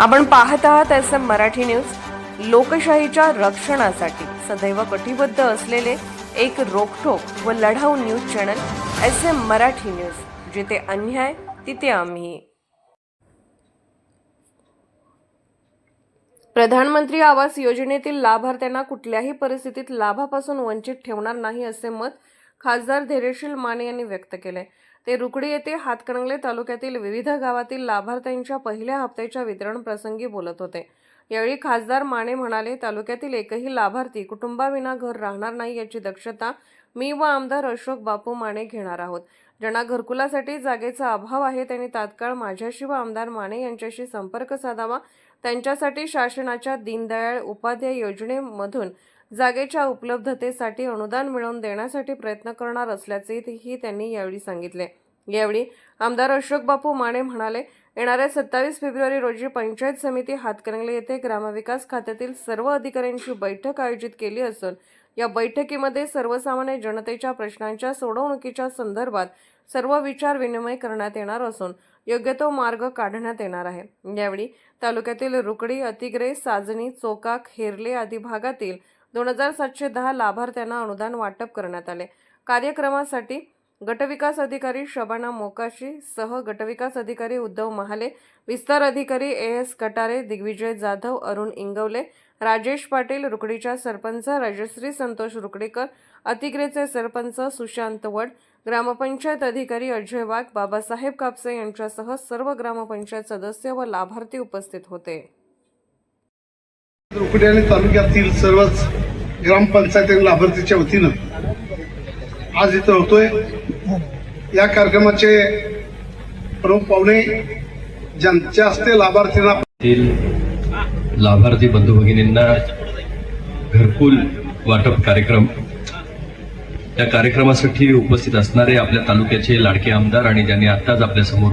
आपण पाहत आहात एस एम मराठी न्यूज. लोकशाहीच्या रक्षणासाठी सदैव कटिबद्ध असलेले एक रोखोक व लढाऊ news channel S M Marathi news. जिथे अन्याय तिथे आम्ही. प्रधानमंत्री आवास योजनेतील लाभार्थ्यांना कुठल्याही परिस्थितीत लाभापासून वंचित ठेवणार नाही असे मत खासदार धैर्यशील माने यांनी व्यक्त केले ते रुकडी येथे हातकणंगले तालुक्यातील विविध गावातील लाभार्थ्यांच्या पहिल्या हप्त्याच्या वितरण प्रसंगी बोलत होते. यावेळी खासदार माने म्हणाले तालुक्यातील एकही लाभार्थी कुटुंबाविना घर राहणार नाही याची दक्षता मी व आमदार अशोक बापू माने घेणार आहोत. ज्यांना घरकुलासाठी जागेचा अभाव आहे त्यांनी तात्काळ माझ्याशी व आमदार माने यांच्याशी संपर्क साधावा. त्यांच्यासाठी शासनाच्या दीनदयाळ उपाध्याय योजनेमधून जागेच्या उपलब्धतेसाठी अनुदान मिळवून देण्यासाठी प्रयत्न करणार असल्याचेही त्यांनी यावेळी सांगितले. यावेळी आमदार अशोक बापू माने म्हणाले येणाऱ्या सत्तावीस फेब्रुवारी रोजी पंचायत समिती हातकणंगले येथे ग्रामविकास खात्यातील सर्व अधिकाऱ्यांची बैठक आयोजित केली असून या बैठकीमध्ये सर्वसामान्य जनतेच्या प्रश्नांच्या सोडवणुकीच्या संदर्भात सर्व विचार विनिमय करण्यात येणार असून योग्य तो मार्ग काढण्यात येणार आहे. यावेळी तालुक्यातील रुकडी अतिग्रे साजणी चोकाक हेरले आदी भागातील दोन हजार सातशे दहा लाभार्थ्यांना अनुदान वाटप करण्यात आले. कार्यक्रमासाठी गटविकास अधिकारी शबाना मोकाशी सह गटविकास अधिकारी उद्धव महाले विस्तार अधिकारी ए एस कटारे दिग्विजय जाधव अरुण इंगवले राजेश पाटील रुकडीच्या सरपंच राजश्री संतोष रुकडीकर अतिग्रेचे सरपंच सुशांत वड ग्रामपंचायत अधिकारी अजय वाघ बाबासाहेब कापसे यांच्यासह सर्व ग्रामपंचायत सदस्य व लाभार्थी उपस्थित होते. रुकडी आणि तालुक्यातील सर्वच ग्रामपंचायत आणि लाभार्थीच्या वतीनं आज इथं होतोय. या कार्यक्रमाचे प्रमुख पाहुणे ज्यांच्या हस्ते लाभार्थींना लाभार्थी बंधू भगिनींना घरकुल वाटप कार्यक्रम. या कार्यक्रमासाठी उपस्थित असणारे आपल्या तालुक्याचे लाडके आमदार आणि ज्यांनी आत्ताच आपल्यासमोर